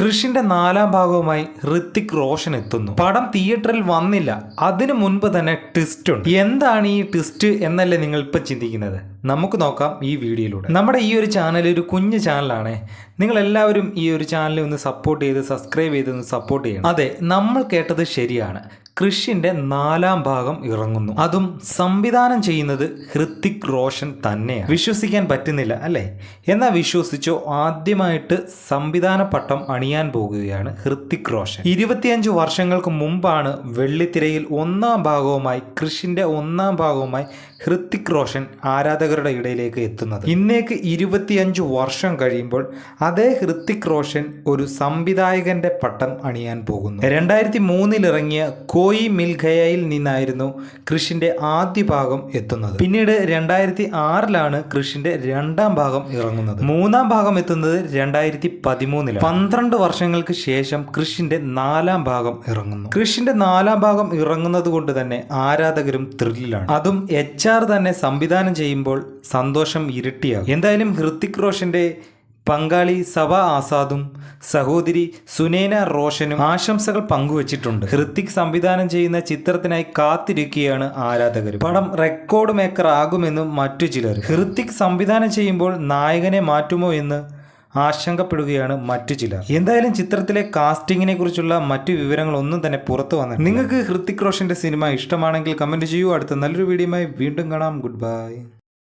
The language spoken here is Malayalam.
കൃഷിന്റെ നാലാം ഭാഗവുമായി ഋത്തിക് റോഷൻ എത്തുന്നു. പടം തിയേറ്ററിൽ വന്നില്ല. അതിനു മുൻപ് തന്നെ ട്വിസ്റ്റ് ഉണ്ട്. എന്താണ് ഈ ട്വിസ്റ്റ് എന്നല്ലേ നിങ്ങൾ ഇപ്പം ചിന്തിക്കുന്നത്? നമുക്ക് നോക്കാം ഈ വീഡിയോയിലൂടെ. നമ്മുടെ ഈ ഒരു ചാനൽ ഒരു കുഞ്ഞു ചാനലാണ്. നിങ്ങൾ എല്ലാവരും ഈ ഒരു ചാനൽ ഒന്ന് സപ്പോർട്ട് ചെയ്ത് സബ്സ്ക്രൈബ് ചെയ്ത് ഒന്ന് സപ്പോർട്ട് ചെയ്യണം. അതെ നമ്മൾ കേട്ടത് ശരിയാണ്. കൃഷിന്റെ നാലാം ഭാഗം ഇറങ്ങുന്നു. അതും സംവിധാനം ചെയ്യുന്നത് ഹൃത്തിക് റോഷൻ തന്നെയാണ്. വിശ്വസിക്കാൻ പറ്റുന്നില്ല അല്ലേ? എന്നാൽ വിശ്വസിച്ചോ ആദ്യമായിട്ട് സംവിധാന പട്ടം അണിയാൻ പോകുകയാണ് ഹൃത്തിക് റോഷൻ. ഇരുപത്തിയഞ്ച് വർഷങ്ങൾക്ക് മുമ്പാണ് വെള്ളിത്തിരയിൽ ഒന്നാം ഭാഗവുമായി കൃഷിന്റെ ഒന്നാം ഭാഗവുമായി ഹൃത്തിക് റോഷൻ ആരാധകരുടെ ഇടയിലേക്ക് എത്തുന്നത്. ഇന്നേക്ക് ഇരുപത്തിയഞ്ച് വർഷം കഴിയുമ്പോൾ അതേ ഹൃത്തിക് റോഷൻ ഒരു സംവിധായകന്റെ പട്ടം അണിയാൻ പോകുന്നു. രണ്ടായിരത്തി മൂന്നിൽ ഇറങ്ങിയ കോയി മിൽഖയയിൽ നിന്നായിരുന്നു കൃഷിന്റെ ആദ്യ ഭാഗം എത്തുന്നത്. പിന്നീട് രണ്ടായിരത്തി ആറിലാണ് കൃഷിന്റെ രണ്ടാം ഭാഗം ഇറങ്ങുന്നത്. മൂന്നാം ഭാഗം എത്തുന്നത് രണ്ടായിരത്തി പതിമൂന്നിലാണ് പന്ത്രണ്ട് വർഷങ്ങൾക്ക് ശേഷം കൃഷിന്റെ നാലാം ഭാഗം ഇറങ്ങുന്നു. കൃഷിന്റെ നാലാം ഭാഗം ഇറങ്ങുന്നത് കൊണ്ട് തന്നെ ആരാധകരും ത്രില്ലിലാണ്. അതും എച്ച് ആർ തന്നെ സംവിധാനം ചെയ്യുമ്പോൾ സന്തോഷം ഇരട്ടിയാകും. എന്തായാലും ഹൃത്തിക് റോഷന്റെ പങ്കാളി സഭ ആസാദും സഹോദരി സുനേന റോഷനും ആശംസകൾ പങ്കുവച്ചിട്ടുണ്ട്. ഹൃത്തിക് സംവിധാനം ചെയ്യുന്ന ചിത്രത്തിനായി കാത്തിരിക്കുകയാണ് ആരാധകർ പടം റെക്കോർഡ് മേക്കർ ആകുമെന്നും മറ്റു ചിലർ. ഹൃത്തിക് സംവിധാനം ചെയ്യുമ്പോൾ നായകനെ മാറ്റുമോ എന്ന് ആശങ്കപ്പെടുകയാണ് മറ്റു ചിലർ. എന്തായാലും ചിത്രത്തിലെ കാസ്റ്റിങ്ങിനെ കുറിച്ചുള്ള മറ്റു വിവരങ്ങളൊന്നും തന്നെ പുറത്തു വന്നു നിങ്ങൾക്ക് ഹൃത്തിക് റോഷന്റെ സിനിമ ഇഷ്ടമാണെങ്കിൽ കമന്റ് ചെയ്യൂ. അടുത്ത നല്ലൊരു വീഡിയോയുമായി വീണ്ടും കാണാം. Good bye.